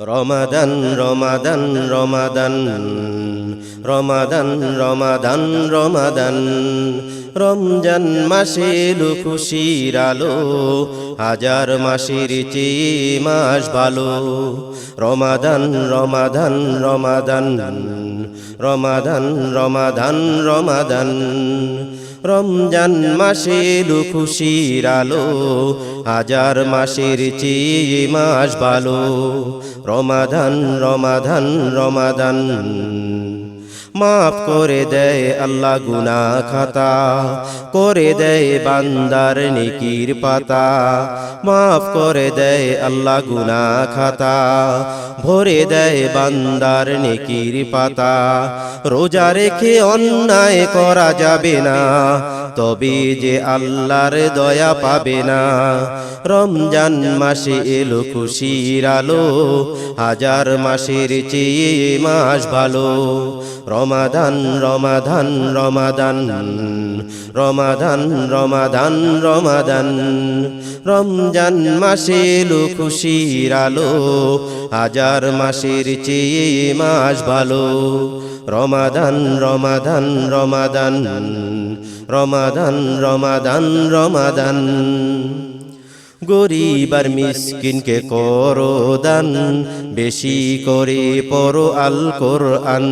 রমাদান রমাদান রমাদান রমাদান রমাদান রমাদান। রমজান মাসে খুশির আলো, হাজার মাসের চেয়ে মাস ভালো। রমাদান রমাদান রমাদান রমাদান রমাদান রমাদান। রমজান মাসে খুশির আলো হাজার মাসের চেয়ে মাস ভালো। রমাধান রমাধান রমাদান। মাফ করে দেয় আল্লাহ গুনা খাতা, করে দেয় বান্দার নিকির পাতা, মাফ করে দেয় আল্লাহ গুনা খাতা, ভরে দেয় বান্দার নিকির পাতা। রোজা রেখে অন্যায় করা যাবে না তবে যে আল্লাহর দয়া পাবে না। রমজান মাসে এলো খুশির আলো, হাজার মাসের চেয়ে মাস ভালো। রমাদান রমাদান রমাদান রমাদান রমাদান রমাদান। রমজান মাসে এলো খুশির আলো, হাজার মাসের চেয়ে মাস ভালো। রমাদান রমাদান রমাদান রমাদান রমাদান রমাদান। গরিবার মিসকিনকে করো দান, বেশি করে পড়ো আল কোরআন।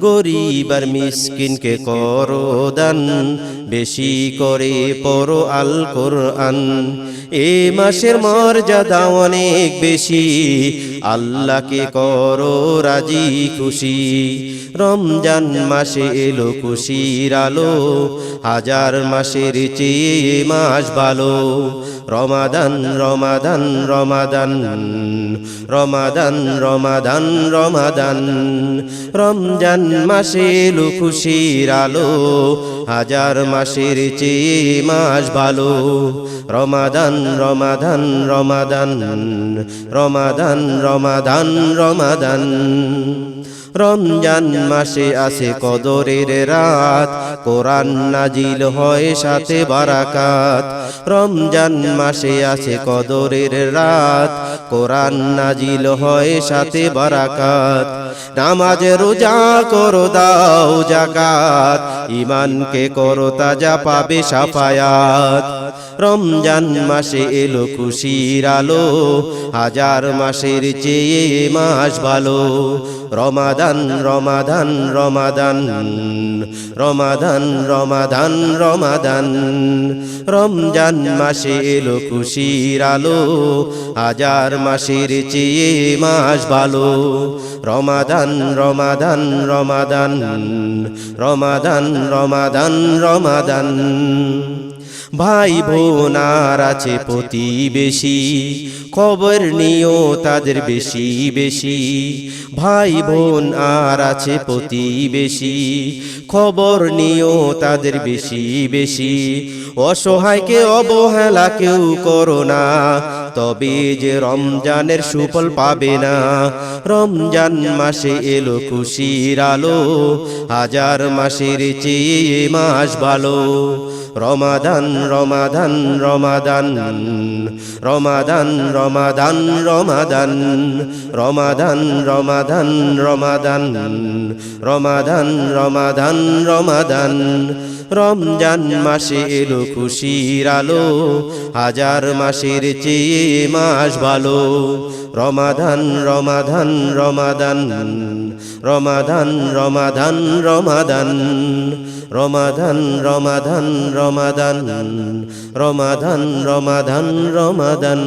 গরিবার মিসকিনকে করো দান, বেশি করে পড়ো আল কোরআন। এ মাসের মর্যাদা অনেক বেশি আল্লাহকে করো রাজি খুশি। রমজান মাসে এলো খুশির আলো, হাজার মাসের চেয়ে মাস ভালো। রমাদান রমাদান রমাদান রমাদান রমাদান রমাদান। রমজান মাসে এলো খুশির আলো, হাজার মাসের চেয়ে মাস ভালো। রমাদান রমাদান রমাদান রমাদান রমাদান রমাদান রমাদান। রমজান মাসে আসে কদরের রাত, কোরআন নাজিল হয় সাথে বারাকাত। রমজান মাসে আসে কদরের রাত, কোরআন নাজিল হয় সাথে বারাকাত। নামাজ রোজা করো, দাও জাকাত। ইমানকে করো তাজা পাবে সাফায়াত। রমজান মাসে এলো খুশির আলো, হাজার মাসের চেয়ে মাস ভালো। রমাদান রমাদান রমাদান রমাদান রমাদান রমাদান। রমজান মাসে এলো খুশির আলো, হাজার মাসের চেয়ে মাস ভালো। রমাদান রমাদান রমাদান রমাদান রমাদান রমাদান। ভাই বোনার আছে প্রতিবেশী। খবর নিও তাদের বেশি বেশি। ভাই বোন আর আছে প্রতিবেশী। খবর নিও তাদের বেশি বেশি। অসহায়কে অবহেলা কেউ করো না। তবে যে রমজানের সুফল পাবে না। রমজান মাসে এলো খুশির আলো। হাজার মাসের চেয়ে মাস ভালো। রমাদান রমাদান রমাদান রমাদান রমাদান রমাদান রমাদান রমাদান রমাদান রমাদান রমাদান রমাদান রমজান মাসে এলো খুশির আলো হাজার মাসের চেয়ে মাস ভালো রমাদান রমাদান রমাদান রমাদান রমাদান রমাদান রমাদান রমাদান রমাদান রমাদান রমাদান রমাদান।